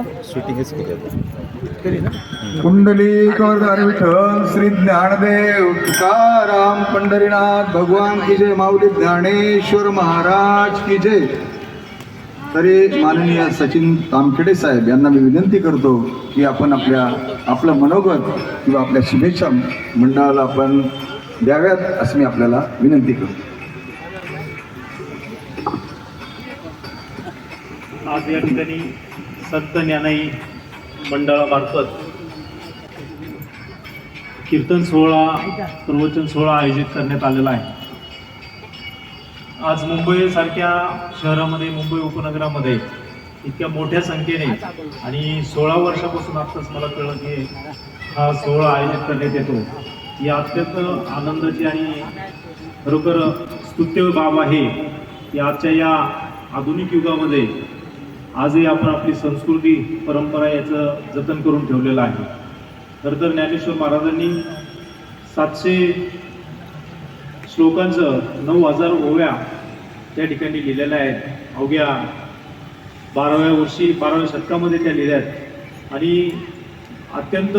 ना? शूटिंगच केली आता केली ना? कुंडली कवरदार विठ्ठल श्री ज्ञानदेव तुकाराम पंढरीनाथ भगवान की जय माऊली ज्ञानेश्वर महाराज की जय. तरी माननीय सचिन तामखेडे साहेब यांना मी विनंती करतो की आपण आपल्या आपलं मनोगत किंवा आपल्या शुभेच्छा मंडळाला आपण द्याव्यात असं मी आपल्याला विनंती करतो. आज या ठिकाणी संत ज्ञानाई मंडळामार्फत कीर्तन सोहळा प्रवचन सोहळा आयोजित करण्यात आलेला आहे. आज मुंबईसारख्या शहरामध्ये मुंबई उपनगरामध्ये इतक्या मोठ्या संख्येने आणि सोळा वर्षापासून आत्ताच मला कळलं की हा सोहळा आयोजित करण्यात येतो. ही अत्यंत आनंदाची आणि खरोखर स्तुत्य बाब आहे. की आजच्या या आधुनिक युगामध्ये आजही आपण आपली संस्कृती परंपरा याचं जतन करून ठेवलेलं आहे. खरं तर ज्ञानेश्वर महाराजांनी सातशे श्लोकांचं नऊ हजार ओव्या त्या ठिकाणी लिहिलेल्या आहेत. अवघ्या बाराव्या वर्षी बाराव्या शतकामध्ये त्या लिहिल्या आहेत. आणि अत्यंत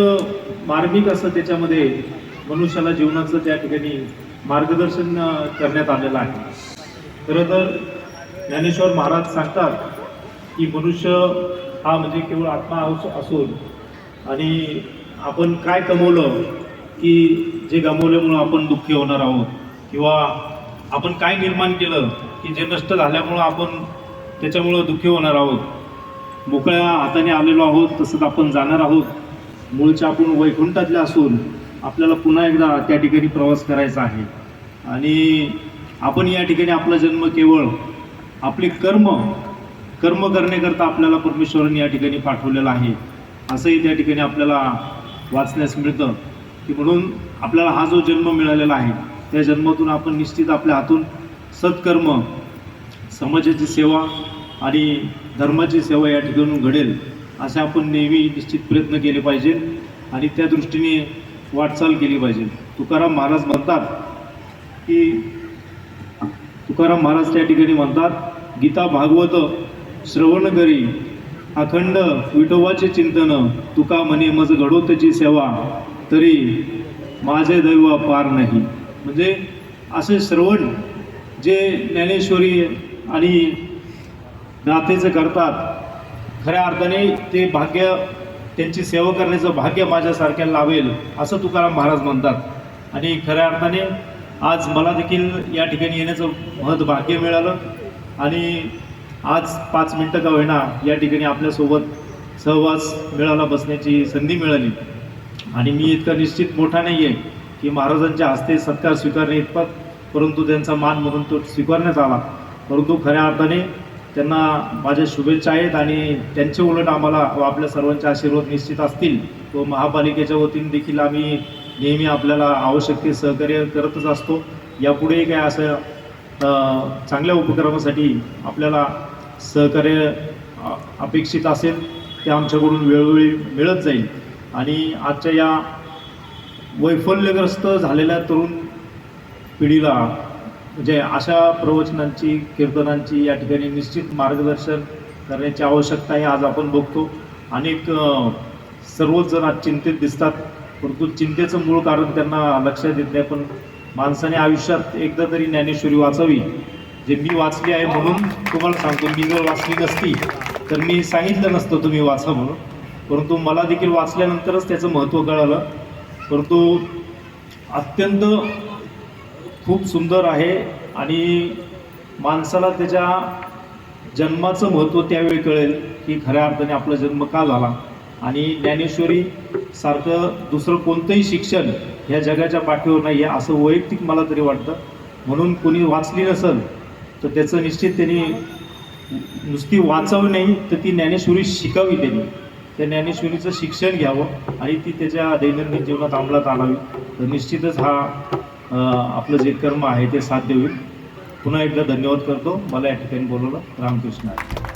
मार्मिक असं त्याच्यामध्ये मनुष्याला जीवनाचं त्या ठिकाणी मार्गदर्शन करण्यात आलेलं आहे. खरं तर ज्ञानेश्वर महाराज सांगतात की मनुष्य हा म्हणजे केवळ आत्मा असून आणि आपण काय कमवलं की जे गमवल्यामुळं आपण दुःखी होणार आहोत? किंवा आपण काय निर्माण केलं की जे नष्ट झाल्यामुळं आपण त्याच्यामुळं दुःखी होणार आहोत? मोकळ्या हाताने आलेलो आहोत तसंच आपण जाणार आहोत. मूळच्या आपण वैकुंठातले असून आपल्याला पुन्हा एकदा त्या ठिकाणी प्रवास करायचा आहे. आणि आपण या ठिकाणी आपला जन्म केवळ आपले कर्म कर्म करण्याकरता आपल्याला परमेश्वरांनी या ठिकाणी पाठवलेलं आहे. असंही त्या ठिकाणी आपल्याला वाचण्यास मिळतं की म्हणून आपल्याला हा जो जन्म मिळालेला आहे त्या जन्मातून आपण निश्चित आपल्या हातून सत्कर्म समाजाची सेवा आणि धर्माची सेवा या ठिकाणून घडेल असे आपण नेहमी निश्चित प्रयत्न केले पाहिजे आणि त्या दृष्टीने वाटचाल केली पाहिजे. तुकाराम महाराज म्हणतात की तुकाराम महाराज त्या ठिकाणी म्हणतात गीता भागवत श्रवण करी. अखंड विठोबाचे चिंतन तुका म्हणे मज घडोतची सेवा. तरी माझे दैव पार नाही. म्हणजे असे श्रवण जे ज्ञानेश्वरी आणि नातेचं करतात खऱ्या अर्थाने ते भाग्य त्यांची सेवा करण्याचं भाग्य माझ्यासारख्या लावेल असं तुकाराम महाराज म्हणतात. आणि खऱ्या अर्थाने आज मला देखील या ठिकाणी येण्याचं महत् भाग्य मिळालं. आणि आज पाच मिनटं का होईना या ठिकाणी आपल्यासोबत सहवास मिळाला बसण्याची संधी मिळाली. आणि मी इतका निश्चित मोठा नाही आहे की महाराजांच्या हस्ते सत्कार स्वीकारणे इतपत परंतु त्यांचा मान म्हणून तो स्वीकारण्यात आला. परंतु खऱ्या अर्थाने त्यांना माझ्या शुभेच्छा आहेत आणि त्यांचे उलट आम्हाला व आपल्या सर्वांचे आशीर्वाद निश्चित असतील. व महापालिकेच्या वतीने देखील आम्ही नेहमी आपल्याला आवश्यक ते सहकार्य करतच असतो. यापुढेही काय असं चांगल्या उपक्रमासाठी आपल्याला सहकार्य अपेक्षित असेल ते आमच्याकडून वेळोवेळी मिळत जाईल. आणि आजच्या या वैफल्यग्रस्त झालेल्या तरुण पिढीला म्हणजे अशा प्रवचनांची कीर्तनांची या ठिकाणी निश्चित मार्गदर्शन करण्याची आवश्यकता आहे आज आपण बघतो. अनेक सर्वच जण आज चिंतेत दिसतात. परंतु चिंतेचं मूळ कारण त्यांना लक्षात येत नाही पण माणसाने आयुष्यात एकदा तरी ज्ञानेश्वरी वाचावी जे मी वाचली आहे म्हणून तुम्हाला सांगतो मी जर वाचली नसती तर मी सांगितलं नसतं तुम्ही वाचा म्हणून. परंतु मला देखील वाचल्यानंतरच त्याचं महत्त्व कळालं. परंतु अत्यंत खूप सुंदर आहे आणि माणसाला त्याच्या जन्माचं महत्त्व त्यावेळी कळेल की खऱ्या अर्थाने आपला जन्म का झाला. आणि ज्ञानेश्वरी सारखं दुसरं कोणतंही शिक्षण ह्या जगाच्या पाठीवर नाही आहे असं वैयक्तिक मला तरी वाटतं. म्हणून कोणी वाचली नसेल तर त्याचं निश्चित त्यांनी नुसती वाचावी नाही तर ती ज्ञानेश्वरी शिकावी त्यांनी. त्या ज्ञानेश्वरीचं शिक्षण घ्यावं आणि ती त्याच्या दैनंदिन जीवनात अंमलात आणावी. तर निश्चितच हा आपलं जे कर्म आहे ते साध्य होईल. पुन्हा एकदा धन्यवाद करतो. मला या ठिकाणी बोलवलं रामकृष्ण आहे.